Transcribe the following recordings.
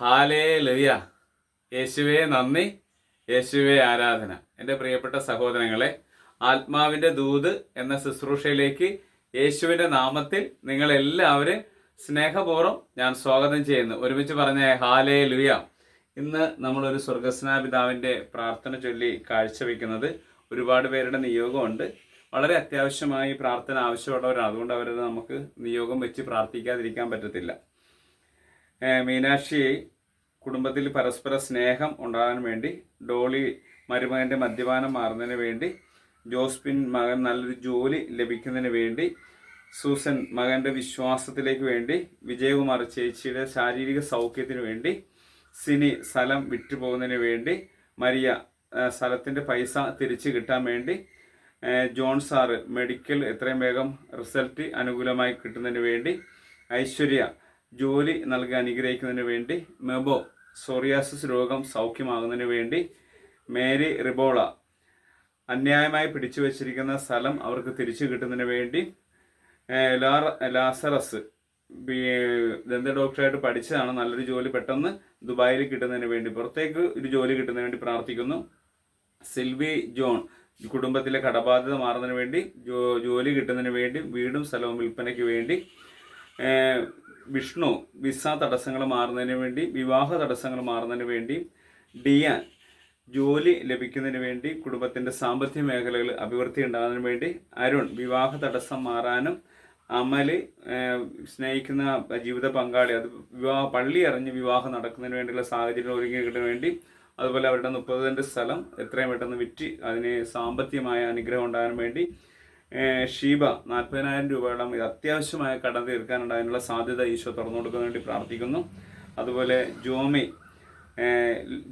ഹാലേ ലുയ യേശുവേ നന്ദി. യേശുവേ ആരാധന. എന്റെ പ്രിയപ്പെട്ട സഹോദരങ്ങളെ ആത്മാവിന്റെ ദൂത് എന്ന ശുശ്രൂഷയിലേക്ക് യേശുവിന്റെ നാമത്തിൽ നിങ്ങളെല്ലാവരും സ്നേഹപൂർവം ഞാൻ സ്വാഗതം ചെയ്യുന്നു. ഒരുമിച്ച് പറഞ്ഞ ഹാലേ ലുയ ഇന്ന് നമ്മളൊരു സ്വർഗസ്നാപിതാവിന്റെ പ്രാർത്ഥന ചൊല്ലി കാഴ്ചവെക്കുന്നത് ഒരുപാട് പേരുടെ നിയോഗമുണ്ട്. വളരെ അത്യാവശ്യമായി പ്രാർത്ഥന ആവശ്യമുള്ളവരാണ്. അതുകൊണ്ട് അവരത് നമുക്ക് നിയോഗം വെച്ച് പ്രാർത്ഥിക്കാതിരിക്കാൻ പറ്റത്തില്ല. മീനാക്ഷി കുടുംബത്തിൽ പരസ്പര സ്നേഹം ഉണ്ടാകാൻ വേണ്ടി ഡോളി മരുമകന്റെ മദ്യപാനം മാറുന്നതിന് വേണ്ടി ജോസ്പിൻ മകൻ നല്ലൊരു ജോലി ലഭിക്കുന്നതിന് വേണ്ടി സൂസൻ മകന്റെ വിശ്വാസത്തിലേക്ക് വേണ്ടി വിജയകുമാർ ചേച്ചിയുടെ ശാരീരിക സൗഖ്യത്തിന് വേണ്ടി സിനി സ്ഥലം വിറ്റുപോകുന്നതിന് വേണ്ടി മരിയ സ്ഥലത്തിന്റെ പൈസ തിരിച്ചു കിട്ടാൻ വേണ്ടി ജോൺ സാറ് മെഡിക്കൽ എത്രയും വേഗം റിസൾട്ട് അനുകൂലമായി കിട്ടുന്നതിന് വേണ്ടി ഐശ്വര്യ ജോലി നൽകി അനുഗ്രഹിക്കുന്നതിന് വേണ്ടി മെബോ സോറിയാസിസ് രോഗം സൗഖ്യമാകുന്നതിന് വേണ്ടി മേരി റിബോള അന്യായമായി പിടിച്ചു വച്ചിരിക്കുന്ന സ്ഥലം അവർക്ക് തിരിച്ചു കിട്ടുന്നതിന് വേണ്ടി ലാസറസ് ദന്ത ഡോക്ടറായിട്ട് പഠിച്ചതാണ് നല്ലൊരു ജോലി പെട്ടെന്ന് ദുബായിൽ കിട്ടുന്നതിന് വേണ്ടി പുറത്തേക്ക് ഒരു ജോലി കിട്ടുന്നതിന് വേണ്ടി പ്രാർത്ഥിക്കുന്നു. സിൽവി ജോൺ കുടുംബത്തിലെ കടബാധ്യത മാറുന്നതിന് വേണ്ടി ജോലി കിട്ടുന്നതിന് വേണ്ടി വീടും സ്ഥലവും വിൽപ്പനയ്ക്ക് വേണ്ടി വിഷ്ണു വിസ തടസ്സങ്ങൾ മാറുന്നതിന് വേണ്ടി വിവാഹ തടസ്സങ്ങൾ മാറുന്നതിന് വേണ്ടി ഡിയാൻ ജോലി ലഭിക്കുന്നതിന് വേണ്ടി കുടുംബത്തിന്റെ സാമ്പത്തിക മേഖലകൾ അഭിവൃദ്ധി ഉണ്ടാകുന്നതിന് വേണ്ടി അരുൺ വിവാഹ തടസ്സം മാറാനും അമൽ സ്നേഹിക്കുന്ന ജീവിത പങ്കാളി അത് വിവാഹ പള്ളി അറിഞ്ഞ് വിവാഹം നടക്കുന്നതിന് വേണ്ടിയുള്ള സാഹചര്യം കിട്ടുന്നതിന് വേണ്ടി അതുപോലെ അവരുടെ മുപ്പത് സെന്റ് സ്ഥലം എത്രയും പെട്ടെന്ന് വിറ്റ് അതിന് സാമ്പത്തികമായ അനുഗ്രഹം ഉണ്ടാകാൻ വേണ്ടി ഷീബ നാൽപ്പതിനായിരം രൂപയോളം ഇത് അത്യാവശ്യമായ കടം തീർക്കാനുണ്ടായതിനുള്ള സാധ്യത ഈശോ തുറന്നു കൊടുക്കാൻ വേണ്ടി പ്രാർത്ഥിക്കുന്നു. അതുപോലെ ജോമി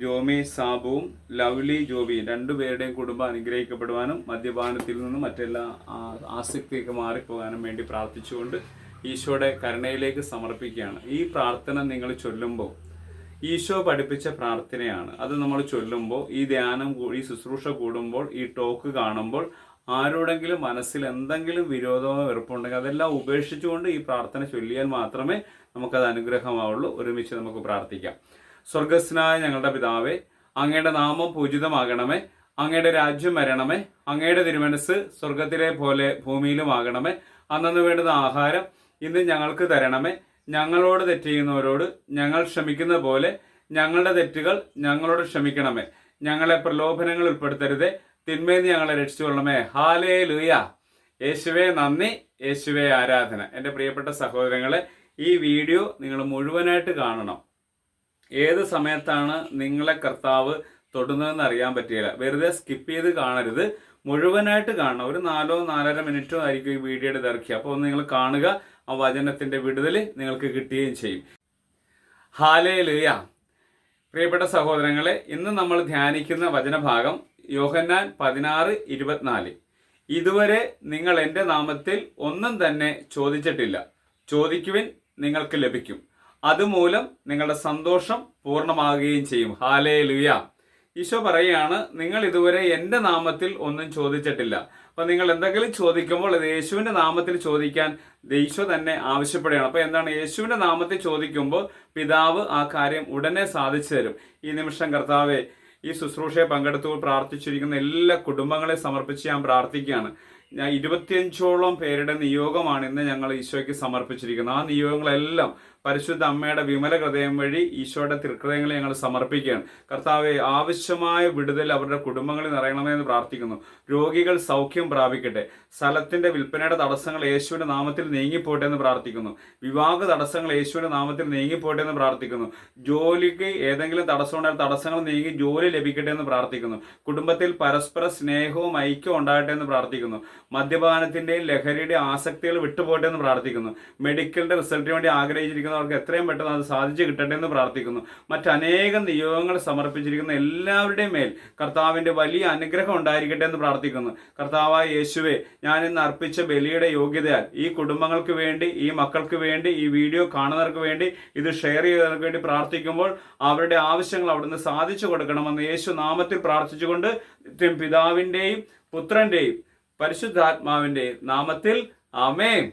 ജോമി സാബുവും ലവ്ലി ജോബി രണ്ടുപേരുടെയും കുടുംബം അനുഗ്രഹിക്കപ്പെടുവാനും മദ്യപാനത്തിൽ നിന്നും മറ്റെല്ലാ ആസക്തിയൊക്കെ മാറിപ്പോകാനും വേണ്ടി പ്രാർത്ഥിച്ചുകൊണ്ട് ഈശോയുടെ കരുണയിലേക്ക് സമർപ്പിക്കുകയാണ്. ഈ പ്രാർത്ഥന നിങ്ങൾ ചൊല്ലുമ്പോൾ ഈശോ പഠിപ്പിച്ച പ്രാർത്ഥനയാണ്. അത് നമ്മൾ ചൊല്ലുമ്പോൾ ഈ ധ്യാനം ഈ ശുശ്രൂഷ കൂടുമ്പോൾ ഈ ടോക്ക് കാണുമ്പോൾ ആരോടെങ്കിലും മനസ്സിൽ എന്തെങ്കിലും വിരോധമോ വെറുപ്പുണ്ടെങ്കിൽ അതെല്ലാം ഉപേക്ഷിച്ചുകൊണ്ട് ഈ പ്രാർത്ഥന ചൊല്ലിയാൽ മാത്രമേ നമുക്കത് അനുഗ്രഹമാവുള്ളൂ. ഒരുമിച്ച് നമുക്ക് പ്രാർത്ഥിക്കാം. സ്വർഗസ്നായ ഞങ്ങളുടെ പിതാവേ അങ്ങയുടെ നാമം പൂജിതമാകണമേ. അങ്ങയുടെ രാജ്യം വരണമേ. അങ്ങയുടെ തിരുമനസ് സ്വർഗത്തിലെ പോലെ ഭൂമിയിലും ആകണമേ അന്നു വേണ്ടുന്ന ആഹാരം ഇന്ന് ഞങ്ങൾക്ക് തരണമേ. ഞങ്ങളോട് തെറ്റ് ചെയ്യുന്നവരോട് ഞങ്ങൾ ക്ഷമിക്കുന്ന പോലെ ഞങ്ങളുടെ തെറ്റുകൾ ഞങ്ങളോട് ക്ഷമിക്കണമേ. ഞങ്ങളെ പ്രലോഭനങ്ങൾ ഉൾപ്പെടുത്തരുതേ. തിന്മയിൽ നിന്ന് ഞങ്ങളെ രക്ഷിച്ചുകൊള്ളണമേ ഹാലേ ലൂയ യേശുവേ നന്ദി. യേശുവേ ആരാധന. എന്റെ പ്രിയപ്പെട്ട സഹോദരങ്ങളെ ഈ വീഡിയോ നിങ്ങൾ മുഴുവനായിട്ട് കാണണം. ഏത് സമയത്താണ് നിങ്ങളെ കർത്താവ് തൊടുന്നതെന്ന് അറിയാൻ പറ്റിയില്ല. വെറുതെ സ്കിപ്പ് ചെയ്ത് കാണരുത്. മുഴുവനായിട്ട് കാണണം. ഒരു നാലോ നാലര മിനിറ്റോ ആയിരിക്കും ഈ വീഡിയോയുടെ ദൈർഘ്യം. അപ്പോൾ നിങ്ങൾ കാണുക ആ വചനത്തിന്റെ വിടുതൽ നിങ്ങൾക്ക് കിട്ടുകയും ചെയ്യും. ഹാലേ ലുയ പ്രിയപ്പെട്ട സഹോദരങ്ങളെ ഇന്ന് നമ്മൾ ധ്യാനിക്കുന്ന വചനഭാഗം യോഹന്നാൻ പതിനാറ് ഇരുപത്തിനാല്. ഇതുവരെ നിങ്ങൾ എന്റെ നാമത്തിൽ ഒന്നും തന്നെ ചോദിച്ചിട്ടില്ല. ചോദിക്കുവിൻ നിങ്ങൾക്ക് ലഭിക്കും. അതുമൂലം നിങ്ങളുടെ സന്തോഷം പൂർണമാകുകയും ചെയ്യും. ഹാലേ ലുയ ഈശോ പറയുകയാണ് നിങ്ങൾ ഇതുവരെ എന്റെ നാമത്തിൽ ഒന്നും ചോദിച്ചിട്ടില്ല. അപ്പൊ നിങ്ങൾ എന്തെങ്കിലും ചോദിക്കുമ്പോൾ അത് യേശുവിന്റെ നാമത്തിൽ ചോദിക്കാൻ ഈശോ തന്നെ ആവശ്യപ്പെടുകയാണ്. അപ്പോൾ എന്താണ്? യേശുവിന്റെ നാമത്തിൽ ചോദിക്കുമ്പോൾ പിതാവ് ആ കാര്യം ഉടനെ സാധിച്ചു തരും. ഈ നിമിഷം കർത്താവെ ഈ ശുശ്രൂഷയെ പങ്കെടുത്തു പ്രാർത്ഥിച്ചിരിക്കുന്ന എല്ലാ കുടുംബങ്ങളെ സമർപ്പിച്ച് ഞാൻ പ്രാർത്ഥിക്കുകയാണ്. ഇരുപത്തിയഞ്ചോളം പേരുടെ നിയോഗമാണ് ഇന്ന് ഞങ്ങൾ ഈശോയ്ക്ക് സമർപ്പിച്ചിരിക്കുന്നത്. ആ നിയോഗങ്ങളെല്ലാം പരിശുദ്ധ അമ്മയുടെ വിമല ഹൃദയം വഴി ഈശോയുടെ തൃഹൃദയങ്ങളെ ഞങ്ങൾ സമർപ്പിക്കുകയാണ്. കർത്താവെ ആവശ്യമായ വിടുതൽ അവരുടെ കുടുംബങ്ങളിൽ നിറയണമേ എന്ന് പ്രാർത്ഥിക്കുന്നു. രോഗികൾ സൗഖ്യം പ്രാപിക്കട്ടെ. സ്ഥലത്തിന്റെ വിൽപ്പനയുടെ തടസ്സങ്ങൾ യേശുവിന്റെ നാമത്തിൽ നീങ്ങിപ്പോട്ടെ എന്ന് പ്രാർത്ഥിക്കുന്നു. വിവാഹ തടസ്സങ്ങൾ യേശുവിന്റെ നാമത്തിൽ നീങ്ങിപ്പോട്ടെ എന്ന് പ്രാർത്ഥിക്കുന്നു. ജോലിക്ക് ഏതെങ്കിലും തടസ്സം ഉണ്ടായാൽ തടസ്സങ്ങൾ നീങ്ങി ജോലി ലഭിക്കട്ടെ എന്ന് പ്രാർത്ഥിക്കുന്നു. കുടുംബത്തിൽ പരസ്പര സ്നേഹവും ഐക്യവും ഉണ്ടാകട്ടെ എന്ന് പ്രാർത്ഥിക്കുന്നു. മദ്യപാനത്തിന്റെയും ലഹരിയുടെയും ആസക്തികൾ വിട്ടുപോട്ടെ എന്ന് പ്രാർത്ഥിക്കുന്നു. മെഡിക്കലിന്റെ റിസൾട്ടിന് വേണ്ടി ആഗ്രഹിച്ചിരിക്കുന്നവർക്ക് എത്രയും പെട്ടെന്ന് അത് സാധിച്ചു കിട്ടട്ടെ എന്ന് പ്രാർത്ഥിക്കുന്നു. മറ്റനേകം നിയോഗങ്ങൾ സമർപ്പിച്ചിരിക്കുന്ന എല്ലാവരുടെയും മേൽ കർത്താവിന്റെ വലിയ അനുഗ്രഹം ഉണ്ടായിരിക്കട്ടെ എന്ന് പ്രാർത്ഥിക്കുന്നു. കർത്താവായ യേശുവെ ഞാൻ ഇന്ന് അർപ്പിച്ച ബലിയുടെ യോഗ്യതയാൽ ഈ കുടുംബങ്ങൾക്ക് വേണ്ടി ഈ മക്കൾക്ക് വേണ്ടി ഈ വീഡിയോ കാണുന്നവർക്ക് വേണ്ടി ഇത് ഷെയർ ചെയ്തവർക്ക് വേണ്ടി പ്രാർത്ഥിക്കുമ്പോൾ അവരുടെ ആവശ്യങ്ങൾ അവിടുന്ന് സാധിച്ചു കൊടുക്കണമെന്ന് യേശു നാമത്തിൽ പ്രാർത്ഥിച്ചുകൊണ്ട് പിതാവിന്റെയും പുത്രന്റെയും പരിശുദ്ധാത്മാവിന്റെയും നാമത്തിൽ ആമേൻ.